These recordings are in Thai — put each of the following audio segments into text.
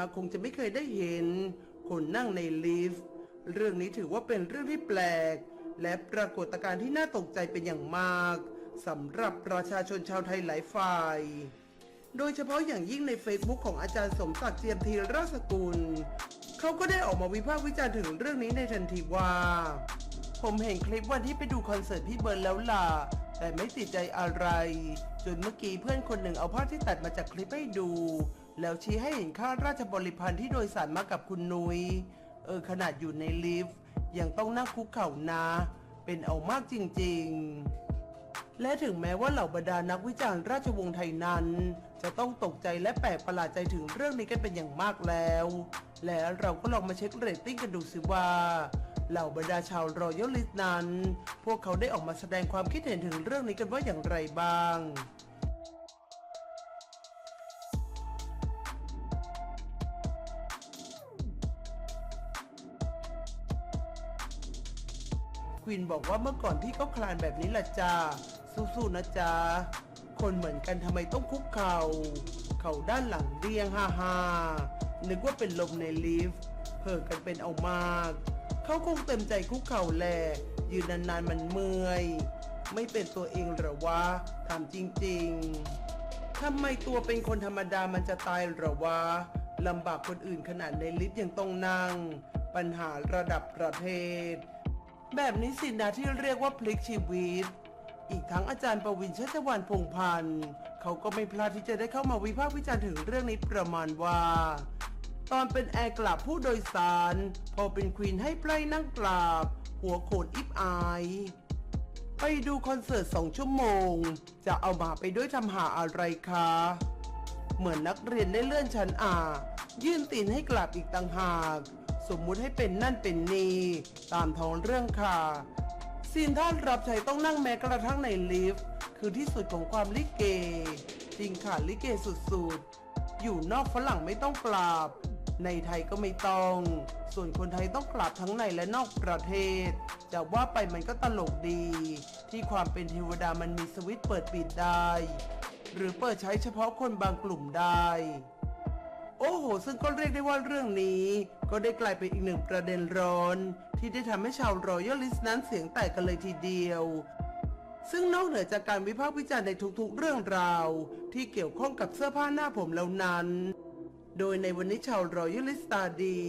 มาคงจะไม่เคยได้เห็น คนนั่งในลิฟต์เรื่องนี้ถือว่าเป็นเรื่องที่แปลก และปรากฏการณ์ที่น่าตกใจเป็นอย่างมากสำหรับประชาชนชาวไทยหลายฝ่าย โดยเฉพาะอย่างยิ่งใน Facebook ของอาจารย์สมศักดิ์เจียมธีราสกุล เขาก็ได้ออกมาวิพากษ์วิจารณ์ถึงเรื่องนี้ในทันทีว่า ผมเห็นคลิปวันที่ไปดูคอนเสิร์ตพี่เบิร์นแล้วล่ะ แต่ไม่ติดใจอะไร จนเมื่อกี้เพื่อนคนหนึ่งเอาภาพที่ตัดมาจากคลิปให้ดู แล้วชี้ให้เห็นข้าราชบริพารที่โดยสารมากับคุณนุย้ยเออขนาดอยู่ในลิฟต์ยังต้องนั่งคุกเข่านะเป็นเอามากจริงๆ และถึงแม้ว่าเหล่าบรรดานักวิจารณ์ราชวงศ์ไทยนั้น จะต้องตกใจและแปลกประหลาดใจถึงเรื่องนี้กันเป็นอย่างมากแล้ว และเราก็ลองมาเช็คเรตติ้งกันดูสิว่าเหล่าบรรดาชาวรอยัลลิสนั้น พวกเขาได้ออกมาแสดงความคิดเห็นถึงเรื่องนี้กันว่าอย่างไรบ้าง วินบอกว่าเมื่อก่อนพี่ก็คลานแบบนี้แหละจ้าสู้ๆนะจ๊ะคนเหมือนกันทำไมต้องคุกเข่า เข่าด้านหลังเรียงฮ่าฮ่านึกว่าเป็นลมในลิฟต์เห่อกันเป็นเอามาก เขาคงเต็มใจคุกเข่าแหลยืนนานๆมันเมื่อย ไม่เป็นตัวเองหรอวะถามจริงๆทำไมตัวเป็นคนธรรมดามันจะตายหรอวะลำบากคนอื่นขนาดในลิฟต์ยังต้องนั่ง ปัญหาระดับประเทศ แบบนี้สินะที่เรียกว่าพลิกชีวิต อีกทั้งอาจารย์ประวินชัชวานพงษ์พันธ์เขาก็ไม่พลาดที่จะได้เข้ามาวิพากษ์วิจารณ์ถึงเรื่องนี้ประมาณว่า ตอนเป็นแอร์กลับผู้โดยสาร พอเป็นควีนให้ไพร่นั่งกราบ หัวโขนอิบอาย ไปดูคอนเสิร์ตสองชั่วโมง จะเอาหมาไปด้วยทำหาอะไรคะ เหมือนนักเรียนได้เลื่อนชั้นอ่ายื่นตีนให้กลับอีกต่างหาก สมมุติให้เป็นนั่นเป็นนี่ตามท้องเรื่องค่ะซีนท่านรับใช้ต้องนั่งแม้กระทั่งในลิฟต์คือที่สุดของความลิเก จริงค่ะลิเกสุดๆ อยู่นอกฝรั่งไม่ต้องกราบ ในไทยก็ไม่ต้อง ส่วนคนไทยต้องกราบทั้งในและนอกประเทศจะว่าไปมันก็ตลกดี ที่ความเป็นเทวดามันมีสวิตช์เปิดปิดได้ หรือเปิดใช้เฉพาะคนบางกลุ่มได้ โอ้โห ซึ่งก็เรียกได้ว่าเรื่องนี้ ก็ได้กลายเป็นอีกหนึ่งประเด็นร้อน ที่ได้ทำให้ชาวรอยัลลิสนั้นเสียงแตกกันเลยทีเดียว ซึ่งนอกเหนือจากการวิพากษ์วิจารณ์ในทุกๆเรื่องราว ที่เกี่ยวข้องกับเสื้อผ้าหน้าผมแล้วนั้น โดยในวันนี้ชาวรอยัลลิสตาดี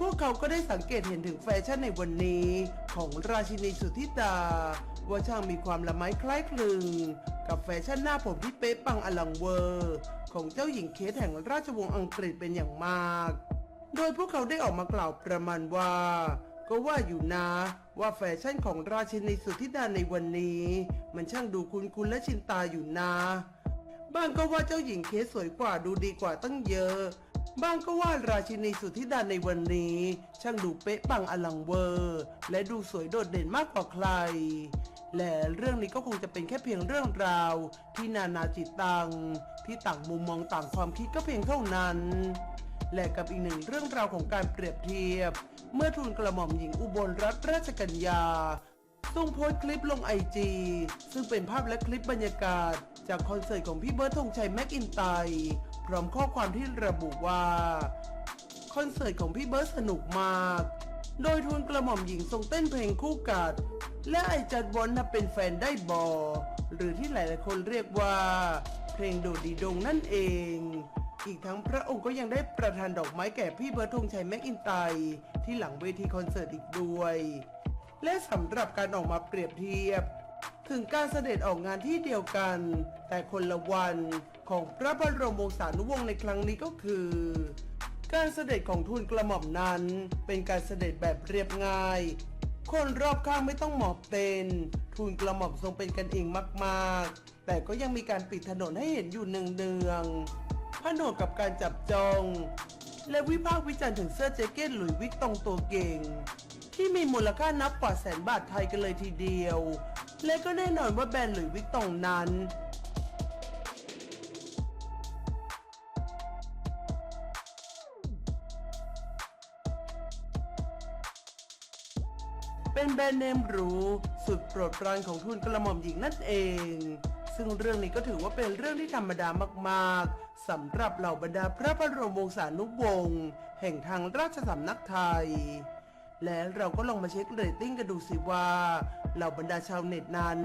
พวกเขาก็ได้สังเกตเห็นถึงแฟชั่นในวันนี้ ของราชินีสุทธิดาว่าช่างมีความละไม้คล้ายคลึง กับแฟชั่นหน้าผมที่เป๊ะปังอลังเวอร์ ของเจ้าหญิงเคสแห่งราชวงศ์อังกฤษเป็นอย่างมาก โดยพวกเขาได้ออกมากล่าวประมาณว่า ก็ว่าอยู่นะ ว่าแฟชั่นของราชินีสุทธิดาในวันนี้ มันช่างดูคุ้นๆและชินตาอยู่นะ บ้างก็ว่าเจ้าหญิงเคสสวยกว่าดูดีกว่าตั้งเยอะ บ้างก็ว่าราชินีสุธิดาในวันนี้ ช่างดูเป๊ะปังอลังเวอร์ และดูสวยโดดเด่นมากกว่าใคร และเรื่องนี้ก็คงจะเป็นแค่เพียงเรื่องราว ที่นานาจิตตัง ที่ต่างมุมมองต่างความคิดก็เพียงเท่านั้น และกับอีกหนึ่งเรื่องราวของการเปรียบเทียบ เมื่อทูลกระหม่อมหญิงอุบลรัตนราชกัญญาส่งโพสต์คลิปลงไอจีซึ่งเป็นภาพและคลิปบรรยากาศ จากคอนเสิร์ตของพี่เบิร์ดธงชัยแม็กอินไต ร์พร้อมข้อความที่ระบุว่า คอนเสิร์ตของพี่เบิร์ดสนุกมาก โดยทูลกระหม่อมหญิงทรงเต้นเพลงคู่กัด และไอจัดวอนนับเป็นแฟนได้บอ หรือที่หลายๆคนเรียกว่า เพลงโดดดีดงนั่นเอง อีกทั้งพระองค์ก็ยังได้ประทานดอกไม้แก่พี่เบิร์ดธงชัยแม็กอินไตที่หลังเวทีคอนเสิร์ตอีกด้วย และสำหรับการออกมาเปรียบเทียบ ถึงการเสด็จออกงานที่เดียวกัน แต่คนละวันของพระบรมวงศานุวงศ์ในครั้งนี้ก็คือ การเสด็จของทูลกระหม่อมนั้น เป็นการเสด็จแบบเรียบง่าย คนรอบข้างไม่ต้องหมอบเต้นทูลกระหม่อมทรงเป็นกันเองมากๆ แต่ก็ยังมีการปิดถนนให้เห็นอยู่เนืองๆผนวกกับการจับจอง และวิพากษ์วิจารณ์ถึงเสื้อแจ็คเก็ตหลุยวิกตองตัวเก่ง ที่มีมูลค่านับกว่าแสนบาทไทยกันเลยทีเดียว และก็แน่นอนว่าแบรนด์หลุยส์วิกตองนั้นเป็นแบรนด์เนมหรูสุดโปรดปรานของทุนกระหม่อมหญิงนั่นเอง ซึ่งเรื่องนี้ก็ถือว่าเป็นเรื่องที่ธรรมดามากๆสำหรับเหล่าบรรดาพระบรมวงศานุวงศ์แห่งทางราชสำนักไทย และเราก็ลองมาเช็คเรตติ้งกันดูสิว่าเหล่าบรรดาชาวเน็ตนั้น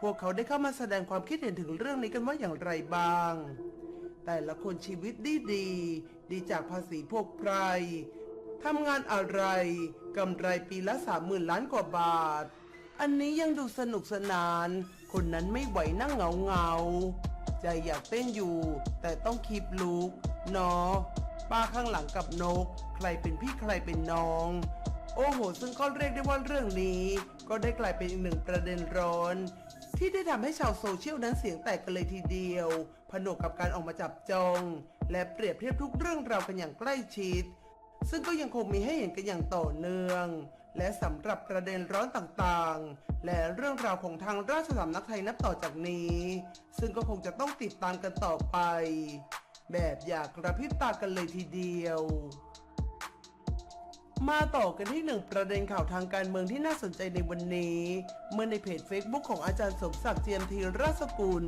พวกเขาได้เข้ามาแสดงความคิดเห็นถึงเรื่องนี้กันว่าอย่างไรบ้าง แต่ละคนชีวิตดีดีดีจากภาษีพวกไพรทำงานอะไรกำไรปีละสามหมื่นล้านกว่าบาท อันนี้ยังดูสนุกสนาน คนนั้นไม่ไหวนั่งเหงาเงาใจอยากเต้นอยู่ แต่ต้องคีบลุกเนาะป้าข้างหลังกับนก ใครเป็นพี่ใครเป็นน้อง โอ้โห ซึ่งก็เรียกได้ว่าเรื่องนี้ ก็ได้กลายเป็นอีกหนึ่งประเด็นร้อน ที่ได้ทำให้ชาวโซเชียลนั้นเสียงแตกกันเลยทีเดียว ผนวกกับการออกมาจับจอง และเปรียบเทียบทุกเรื่องราวกันอย่างใกล้ชิด ซึ่งก็ยังคงมีให้เห็นกันอย่างต่อเนื่อง และสำหรับประเด็นร้อนต่างๆ และเรื่องราวของทางราชสำนักไทยนับต่อจากนี้ ซึ่งก็คงจะต้องติดตามกันต่อไป แบบอยากกระพริบตากันเลยทีเดียว มาต่อกันที่หนึ่งประเด็นข่าวทางการเมืองที่น่าสนใจในวันนี้ เมื่อในเพจ Facebook ของอาจารย์สมศักดิ์เจียมธีราชกุล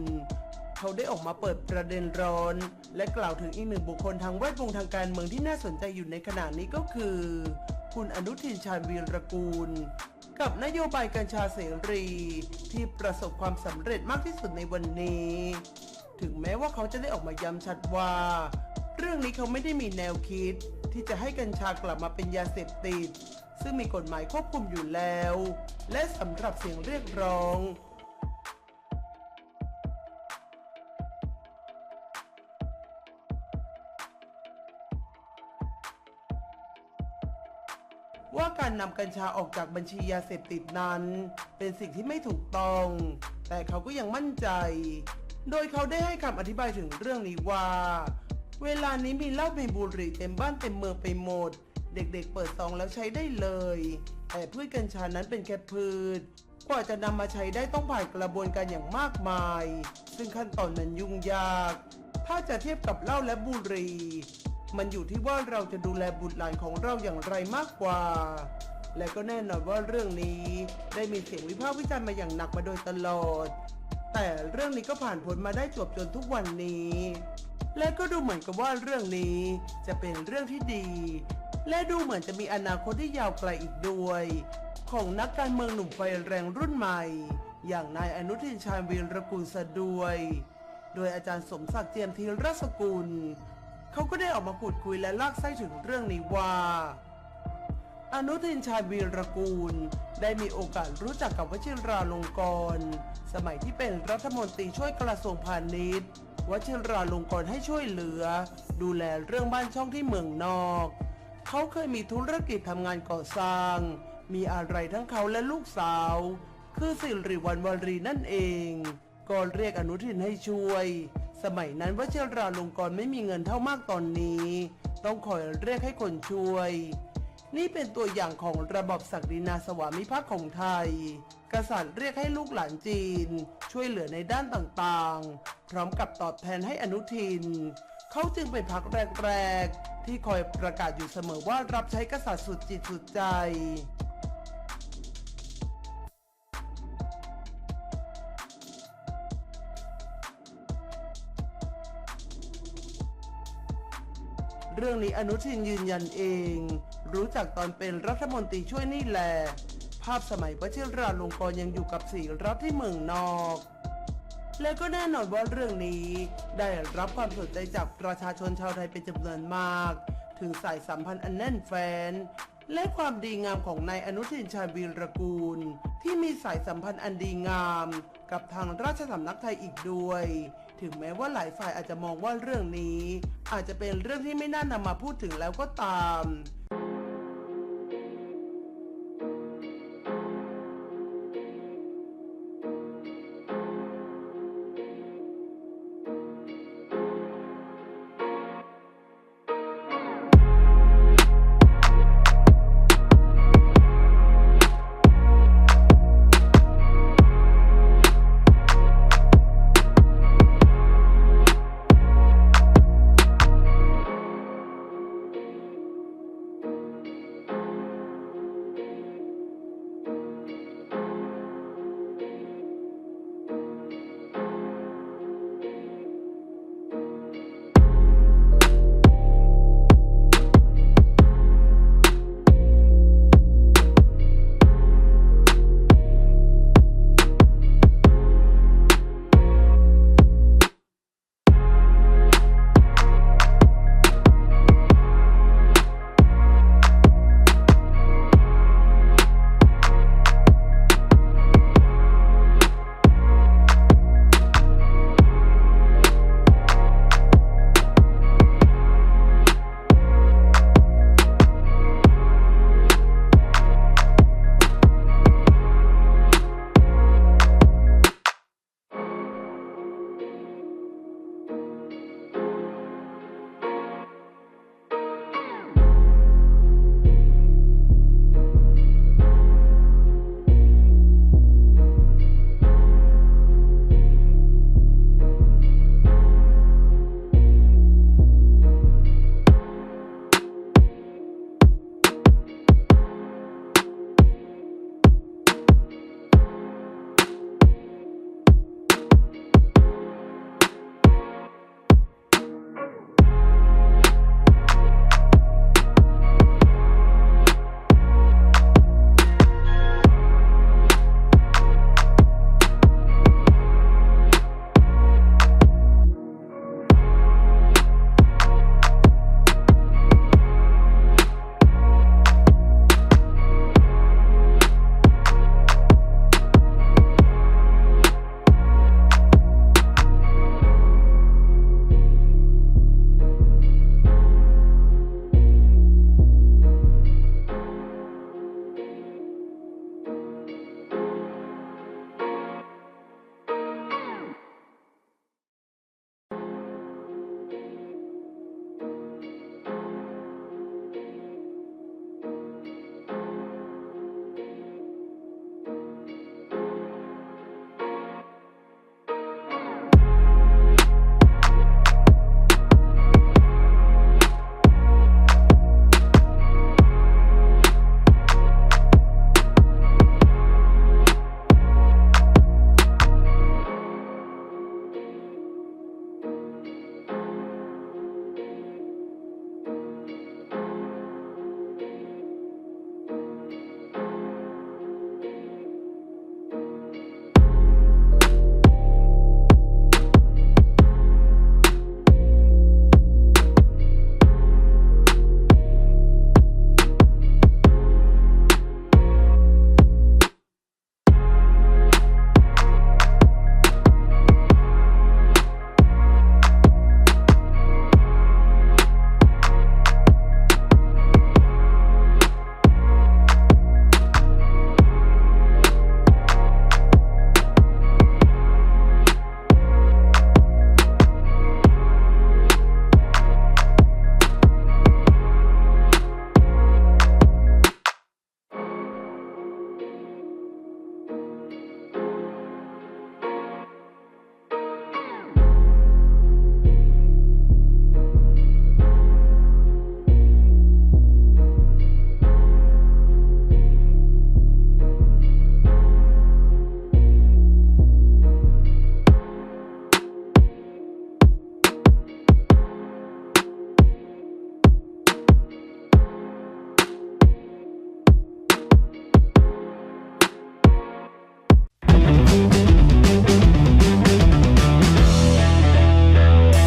เขาได้ออกมาเปิดประเด็นร้อน และกล่าวถึงอีกหนึ่งบุคคลทางแวดวงทางการเมืองที่น่าสนใจอยู่ในขณะนี้ก็คือ คุณอนุทินชาญวีรกูล กับนโยบายกัญชาเสรี ที่ประสบความสำเร็จมากที่สุดในวันนี้ ถึงแม้ว่าเขาจะได้ออกมาย้ำชัดว่า เรื่องนี้เขาไม่ได้มีแนวคิด ที่จะให้กัญชากลับมาเป็นยาเสพติด ซึ่งมีกฎหมายควบคุมอยู่แล้ว และสำหรับเสียงเรียกร้องว่าการนำกัญชาออกจากบัญชียาเสพติดนั้น เป็นสิ่งที่ไม่ถูกต้อง แต่เขาก็ยังมั่นใจ โดยเขาได้ให้คำอธิบายถึงเรื่องนี้ว่า เวลานี้มีเหล้ามีบุหรี่เต็มบ้านเต็มเมืองไปหมด เด็กๆเปิดซองแล้วใช้ได้เลย แต่พืชกัญชานั้นเป็นแค่พืช กว่าจะนำมาใช้ได้ต้องผ่านกระบวนการอย่างมากมาย ซึ่งขั้นตอนมันยุ่งยาก ถ้าจะเทียบกับเหล้าและบุหรี่ มันอยู่ที่ว่าเราจะดูแลบุตรหลานของเราอย่างไรมากกว่า และก็แน่นอนว่าเรื่องนี้ได้มีเสียงวิพากษ์วิจารณ์มาอย่างหนักมาโดยตลอด แต่เรื่องนี้ก็ผ่านพ้นมาได้จบจนทุกวันนี้ และก็ดูเหมือนกับว่าเรื่องนี้จะเป็นเรื่องที่ดี และดูเหมือนจะมีอนาคตที่ยาวไกลอีกด้วย ของนักการเมืองหนุ่มไฟแรงรุ่นใหม่ อย่างนายอนุทินชาญวีรกุลสะด้วย โดยอาจารย์สมศักดิ์เจียมธีรสกุล เขาก็ได้ออกมาพูดคุยและลากไส้ถึงเรื่องนี้ว่า อนุทินชาญวีรกูล ได้มีโอกาสรู้จักกับวชิราลงกรณ์สมัยที่เป็นรัฐมนตรีช่วยกระทรวงพาณิชย์วชิราลงกรณ์ให้ช่วยเหลือ ดูแลเรื่องบ้านช่องที่เมืองนอก เขาเคยมีธุรกิจทำงานก่อสร้าง มีอะไรทั้งเขาและลูกสาว คือสิริวัณวรีนั่นเองก็เรียกอนุทินให้ช่วย สมัยนั้นวชิราลงกรณ์ไม่มีเงินเท่ามากตอนนี้ ต้องคอยเรียกให้คนช่วย นี่เป็นตัวอย่างของระบบศักดินาสวามิภักดิ์ของไทย กษัตริย์เรียกให้ลูกหลานจีน ช่วยเหลือในด้านต่างๆ พร้อมกับตอบแทนให้อนุทิน เขาจึงเป็นพักแรก ๆ ที่คอยประกาศอยู่เสมอว่ารับใช้กษัตริย์สุดจิตสุดใจเรื่องนี้อนุทินยืนยันเอง รู้จักตอนเป็นรัฐมนตรีช่วยนี่แหละภาพสมัยวชิราลงกรยังอยู่กับสีรัฐที่เมืองนอก และก็แน่นอนว่าเรื่องนี้ ได้รับความสนใจจากประชาชนชาวไทยเป็นจำนวนมาก ถึงสายสัมพันธ์อันแน่นแฟน และความดีงามของนายอนุทินชาญวีรกูล ที่มีสายสัมพันธ์อันดีงาม กับทางราชสำนักไทยอีกด้วย ถึงแม้ว่าหลายฝ่ายอาจจะมองว่าเรื่องนี้ อาจจะเป็นเรื่องที่ไม่น่านำมาพูดถึงแล้วก็ตาม